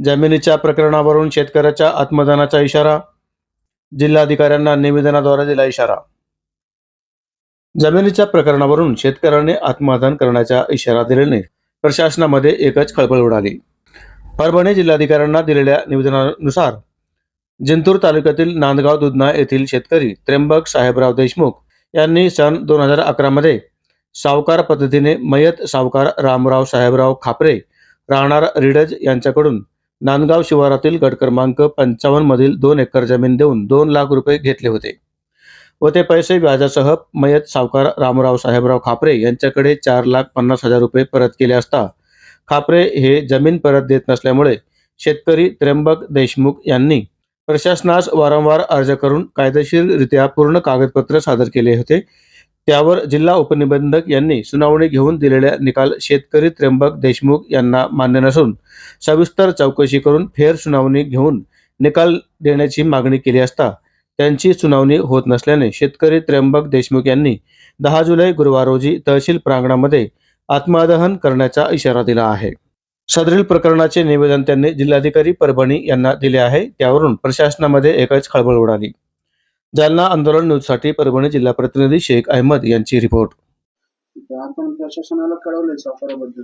जमिनीच्या प्रकरणावरून शेतकऱ्याच्या आत्मदानाचा इशारा जिल्हाधिकाऱ्यांना निवेदनाद्वारे दिला इशारा. जमिनीच्या प्रकरणावरून शेतकऱ्याने आत्मदान करण्याचा इशारा दिल्याने प्रशासनामध्ये एकच खळबळ उडाली. परभणी जिल्हाधिकाऱ्यांना दिलेल्या निवेदनानुसार जिंतूर तालुक्यातील नांदगाव दुधना येथील शेतकरी त्र्यंबक साहेबराव देशमुख यांनी सन दोन हजार अकरामध्ये सावकार पद्धतीने मयत सावकार रामराव साहेबराव खापरे राहणार रिडज यांच्याकडून नांदगाव शिवारातील गट क्रमांक पंचावन्न मधील दोन एकर जमीन देऊन दोन लाख रुपये घेतले होते व ते पैसे व्याजासह मयत सावकार रामराव साहेबराव खापरे यांच्याकडे चार लाख पन्नास हजार रुपये परत केले असता खापरे हे जमीन परत देत नसल्यामुळे शेतकरी त्र्यंबक देशमुख यांनी प्रशासनास वारंवार अर्ज करून कायदेशीररित्या पूर्ण कागदपत्र सादर केले होते. त्यावर जिल्हा उपनिबंधक यांनी सुनावणी घेऊन दिलेल्या निकाल शेतकरी त्र्यंबक देशमुख यांना मान्य नसून सविस्तर चौकशी करून फेर सुनावणी घेऊन निकाल देण्याची मागणी केली असता त्यांची सुनावणी होत नसल्याने शेतकरी त्र्यंबक देशमुख यांनी दहा जुलै गुरुवार रोजी तहसील प्रांगणामध्ये आत्मदहन करण्याचा इशारा दिला आहे. सदरील प्रकरणाचे निवेदन त्यांनी जिल्हाधिकारी परभणी यांना दिले आहे. त्यावरून प्रशासनामध्ये एकच खळबळ उडाली. जालना आंदोलन न्यूजसाठी परभणी जिल्हा प्रतिनिधी शेख अहमद यांची रिपोर्ट. आपण प्रशासनाला कळवलंय साताऱ्याबद्दल.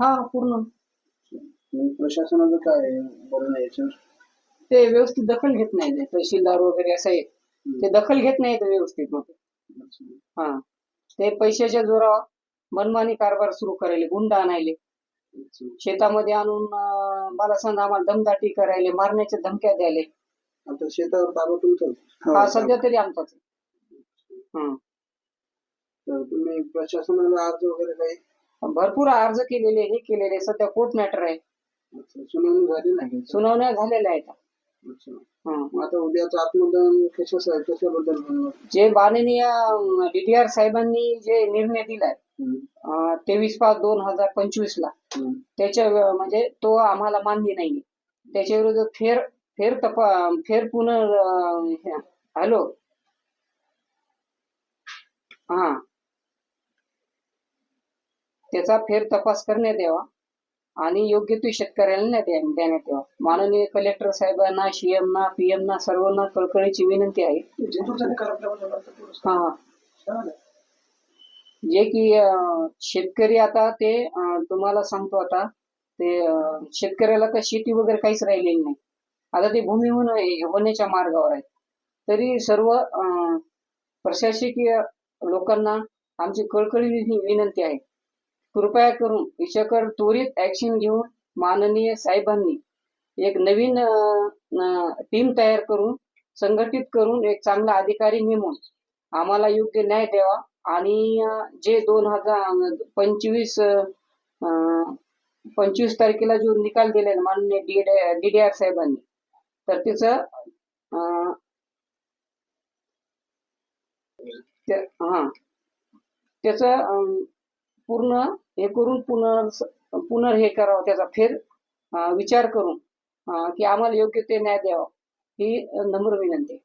हा पूर्ण. मग प्रशासनाचं काय? बोलणं आहे याच्यावर? ते व्यवस्थित दखल घेत नाही ते तहसीलदार वगैरे असं आहे. ते दखल घेत नाही व्यवस्थित. मग अच्छा. हा. ते पैशाच्या जोरावर मनमानी कारभार सुरू करायले गुंड आणायले. अच्छा. शेतामध्ये आणून अं, मला सांगा आम्हाला दमदाटी करायले मारण्याच्या धमक्या द्यायले. आता शेतावर ताबा तुमचा हा सध्या तरी आमचाच. हं. तर तुम्ही प्रशासनाला अर्ज वगैरे काही भरपूर अर्ज केलेले हे केलेले सध्या कोर्ट मॅटर आहे अच्छा, सुनावणी झाली नाही का? सुनावण्या झालेल्या आहेत अच्छा. हं. मग आता उद्याचं आत्मदान कशा कशाबद्दल? जे माननीय डीटीआर साहेबांनी जे निर्णय दिलाय हम्म. तेवीस पाच दोन हजार पंचवीस ला हम्म. त्याच्या म्हणजे तो आम्हाला मान्य नाही त्याच्या विरुद्ध फेर फेर तपा फेर पुनर हॅलो. हा. त्याचा फेर तपास करण्यात यावा आणि योग्य तो शेतकऱ्याला देण्यात यावा. माननीय कलेक्टर साहेबांना सीएम ना पीएम ना सर्वांना कळकळीची विनंती आहे. हा. जे की शेतकरी आता ते तुम्हाला सांगतो आता ते शेतकऱ्याला तर शेती वगैरे काहीच राहिलेली नाही. आता ते भूमिहीन होण्याच्या मार्गावर आहेत तरी सर्व प्रशासकीय लोकांना आमची कळकळी विनंती आहे. कृपया करून याच्याकर त्वरित ऍक्शन घेऊन माननीय साहेबांनी एक नवीन टीम तयार करून संघटित करून एक चांगला अधिकारी नेमून आम्हाला योग्य न्याय द्यावा आणि जे दोन हजार पंचवीस पंचवीस तारखेला जो निकाल दिलेला माननीय डी डी आर साहेबांनी तर तिचं अं, हा. त्याचं अं, पूर्ण हे करून पुनर् पुनर् हे करावं त्याचा फेर विचार करून की आम्हाला योग्य ते न्याय द्यावा ही नम्र विनंती.